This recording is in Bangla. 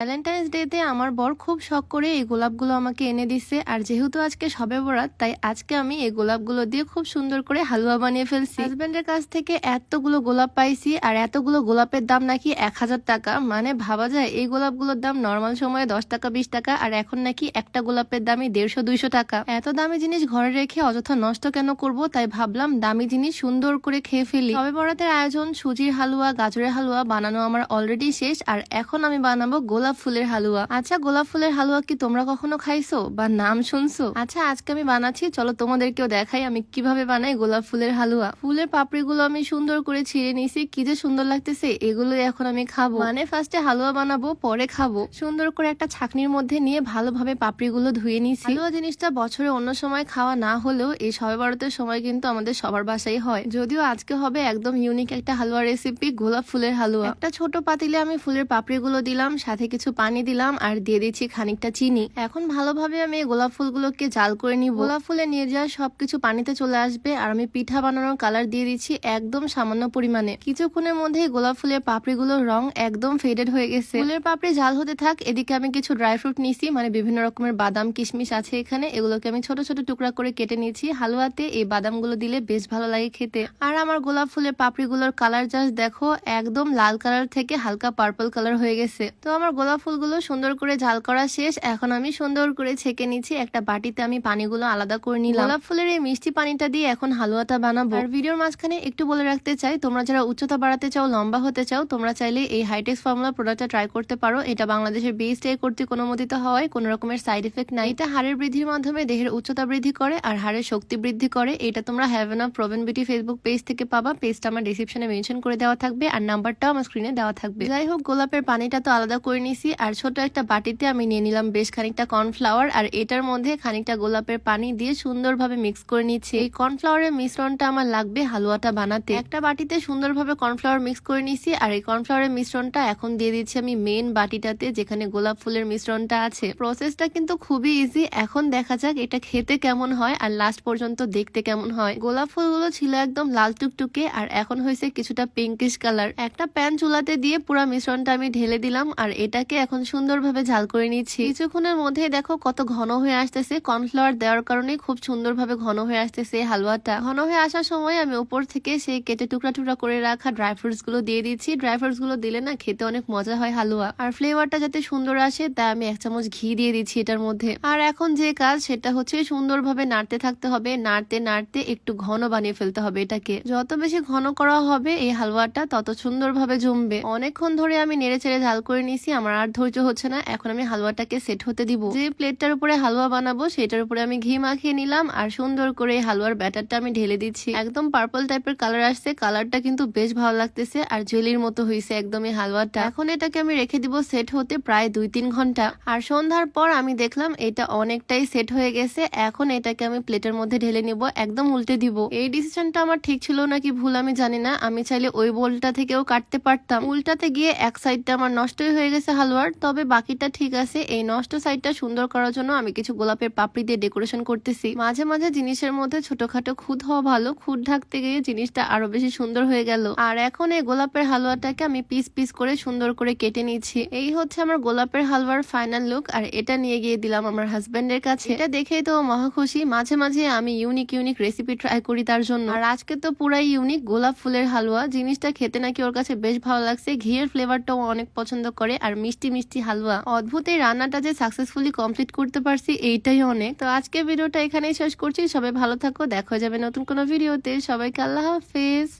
ভ্যালেন্টাইন্স ডেতে আমার বর খুব শখ করে এই গোলাপগুলো আমাকে এনে দিছে। আর যেহেতু আজকে সবে বরাত, তাই আজকে আমি এই গোলাপগুলো দিয়ে খুব সুন্দর করে হালুয়া বানিয়ে ফেলছি। হাজবেন্ডের কাছ থেকে এতগুলো গোলাপ পাইছি, আর এতগুলো গোলাপের দাম নাকি এক হাজার টাকা। মানে ভাবা যায়, এই গোলাপগুলোর দাম নর্মাল সময়ে দশ টাকা, বিশ টাকা, আর এখন নাকি একটা গোলাপের দামই দেড়শো, দুইশো টাকা। এত দামি জিনিস ঘরে রেখে অযথা নষ্ট কেন করব? তাই ভাবলাম দামি জিনিস সুন্দর করে খেয়ে ফেলি। সবে বরাতের আয়োজন, সুজির হালুয়া, গাজরের হালুয়া বানানো আমার অলরেডি শেষ, আর এখন আমি বানাবো গোলাপ ফুলের হালুয়া। আচ্ছা গোলাপ ফুলের হালুয়া কি তোমরা কখনো খাইছো বা নাম শুনছো? আচ্ছা আজকে আমি বানাচ্ছি, চলো তোমাদেরকেও দেখাই আমি কীভাবে বানাই গোলাপ ফুলের হালুয়া। ফুলের পাপড়িগুলো আমি সুন্দর করে ছিঁড়ে নিয়েছি, কি যে সুন্দর লাগতেছে এগুলো এখন আমি খাব। মানে ফার্স্টে হালুয়া বানাবো, পরে খাব। সুন্দর করে একটা ছাকনির মধ্যে নিয়ে ভালোভাবে পাপড়িগুলো ধুয়ে নিয়েছি। হালুয়া জিনিসটা বছরে অন্য সময় খাওয়া না হলেও এই সবে ভারতের সময় কিন্তু আমাদের সবার বাসায় হয়। যদিও আজকে হবে একদম ইউনিক একটা হালুয়া রেসিপি গোলাপ ফুলের হালুয়া। একটা ছোট পাতিলে আমি ফুলের পাপড়িগুলো দিলাম, সাথে কিছু পানি দিলাম আর দিয়ে দিচ্ছি খানিকটা চিনি। এখন ভালোভাবে আমি গোলাপ ফুলগুলোকে জাল করে নিব। গোলাপ ফুলে নিয়ে যাওয়া সবকিছু পানিতে চলে আসবে আর আমি পিঠা বানানোর কালার দিয়ে দিচ্ছি একদম সামান্য পরিমাণে। কিছুক্ষণের মধ্যেই গোলাপ ফুলের পাপড়িগুলোর রং একদম ফেডেড হয়ে গেছে। ফুলের পাপড়ি জাল হতে থাক, এদিকে আমি কিছু ড্রাই ফ্রুট নিছি মানে বিভিন্ন রকমের বাদাম, কিশমিশ আছে এখানে। এগুলোকে আমি ছোট ছোট টুকরা করে কেটে নিয়েছি। হালুয়াতে এই বাদামগুলো দিলে বেশ ভালো লাগে খেতে। আর আমার গোলাপ ফুলের পাপড়িগুলোর কালার জাস্ট দেখো, একদম লাল কালার থেকে হালকা পার্পল কালার হয়ে গেছে। তো আমার গোলাপ ফুলগুলো সুন্দর করে ঝাল করা শেষ। এখন আমি সুন্দর করে ছেঁকে নিচ্ছি। একটা বাটিতে আমি পানিগুলো আলাদা করে নিলাম। গোলাপ ফুলের এই মিষ্টি পানিটা দিয়ে এখন হালুয়াটা বানাবো। আর ভিডিওর মাঝখানে একটু বলে রাখতে চাই তোমরা যারা উচ্চতা বাড়াতে চাও লম্বা হতে চাও তোমরা চাইলে এই হাইটেক্স ফর্মুলা প্রোডাক্টটা ট্রাই করতে পারো। এটা বাংলাদেশের বেস্ট এ কর্তৃক অনুমোদিত হওয়ায় কোনো রকমের সাইড এফেক্ট নাই। এটা হাড়ের বৃদ্ধির মাধ্যমে দেহের উচ্চতা বৃদ্ধি করে আর হাড়ের শক্তি বৃদ্ধি করে। এটা তোমরা haven of proven beauty Facebook page থেকে পাবা। পেজটা আমার ডিসক্রিপশনে মেনশন করে দেওয়া থাকবে আর নাম্বারটাও আমার স্ক্রিনে দেওয়া থাকবে। যাই হোক গোলাপের পানিটা তো আলাদা করে নিছি আর ছোট একটা বাটিতে আমি নিয়ে নিলাম বেশ খানিকটা কর্নফ্লাওয়ার, আর এটার মধ্যে খানিকটা গোলাপের পানি দিয়ে সুন্দরভাবে মিক্স করে নিচ্ছি। এই কর্নফ্লাওয়ারের মিশ্রণটা আমার লাগবে হালুয়াটা বানাতে। একটা বাটিতে সুন্দরভাবে কর্নফ্লাওয়ার মিক্স করে নিছি, আর এই কর্নফ্লাওয়ারের মিশ্রণটা এখন দিয়ে দিচ্ছি আমি মেন বাটিটাতে, যেখানে গোলাপ ফুলের মিশ্রণটা আছে। প্রসেসটা কিন্তু খুবই ইজি। এখন দেখা যাক এটা খেতে কেমন হয়, আর লাস্ট পর্যন্ত দেখতে কেমন হয়। গোলাপ ফুলগুলো ছিল একদম লাল টুকটুকে, আর এখন হয়েছে কিছুটা পিঙ্কিশ কালার একটা প্যান চুলাতে দিয়ে পুরো মিশ্রণটা আমি ঢেলে দিলাম, আর এটাকে এখন সুন্দরভাবে ঝাল করে নিচ্ছি। কিছুক্ষণের মধ্যে দেখো কত ঘন হয়ে আসতেছে। কর্নফ্লাওয়ার দেওয়ার কারণে খুব সুন্দরভাবে ঘন হয়ে আসতেছে হালুয়াটা। ঘন হয়ে আসার সময় আমি উপর থেকে সেই কেটে টুকরা টুকরা করে রাখা ড্রাই ফ্রুটসগুলো দিয়ে দিচ্ছি। ড্রাই ফ্রুটসগুলো দিলে না খেতে অনেক মজা হয় হালুয়া। আর ফ্লেভারটা যাতে সুন্দর আসে, তা আমি এক চামচ ঘি দিয়ে দিচ্ছি এটার মধ্যে। আর এখন যে কাজ, সেটা হচ্ছে সুন্দরভাবে নাড়তে থাকতে হবে। নাড়তে নাড়তে একটু ঘন বানিয়ে ফেলতে হবে এটাকে। যত বেশি ঘন করা হবে এই হালুয়াটা, তত সুন্দরভাবে জমবে। অনেকক্ষণ ধরে আমি নেড়ে চেড়ে ঝাল করে নিছি আমার আর ধৈর্য হচ্ছে না। এখন আমি হালুয়াটাকে সেট হতে দিব। যে প্লেটটার উপরে হালুয়া বানাবো, সেটার উপরে আমি ঘি মাখিয়ে নিলাম আর সুন্দর করে হালুয়ার ব্যাটারটা আমি ঢেলে দিচ্ছি। একদম পার্পল টাইপের কালার আসছে কালারটা কিন্তু বেশ ভালো লাগতেছে আর জেলির মতো হয়েছে একদম এই হালুয়াটা। এখন এটাকে আমি রেখে দিব সেট হতে প্রায় দুই তিন ঘণ্টা। আর সন্ধ্যার পর আমি দেখলাম এটা অনেকটাই সেট হয়ে গেছে। এখন এটাকে আমি প্লেটের মধ্যে ঢেলে নিব, একদম উল্টে দিব। এই ডিসিশনটা আমার ঠিক ছিল নাকি ভুল আমি জানি না। আমি চাইলে ওই বোলটা থেকেও কাটতে পারতাম। উল্টাতে গিয়ে এক সাইডটা আমার নষ্টই হয়ে গেছে হালুয়ার, তবে বাকিটা ঠিক আছে। এই নষ্ট সাইডটা সুন্দর করার জন্য আমি কিছু গোলাপের পাপড়ি দিয়ে ডেকোরেশন করতেছি। মাঝে মাঝে জিনিসের মধ্যে ছোটখাটো খুদ হওয়া ভালো। খুদ ঢাকতে গিয়ে জিনিসটা আরও বেশি সুন্দর হয়ে গেল। আর এখন এই গোলাপের হালুয়াটাকে আমি পিস পিস করে সুন্দর করে কেটে নিচ্ছি। এই হচ্ছে আমার গোলাপের হালুয়ার ফাইনাল লুক, আর এটা নিয়ে গিয়ে দিলাম আমার হাজবেন্ডের কাছে। এটা দেখেই তো মহা খুশি। মাঝে মাঝে আমি ইউনিক ইউনিক রেসিপি ট্রাই করি তার জন্য। আর আজকে তো পুরাই ইউনিক গোলাপ ফুলের হালুয়া। জিনিসটা খেতে নাকি ওর কাছে বেশ ভালো লাগছে। ঘিয়ের ফ্লেভারটাও অনেক পছন্দ করে। আর মিষ্টি মিষ্টি হালুয়া। অদ্ভুত এই রান্নাটা যে সাকসেসফুলি কমপ্লিট করতে পারছি, এইটাই অনেক। তো আজকে ভিডিওটা এখানেই শেষ করছি। সবাই ভালো থাকো। দেখা যাবে নতুন কোনো ভিডিওতে। সবাইকে আল্লাহ হাফেজ।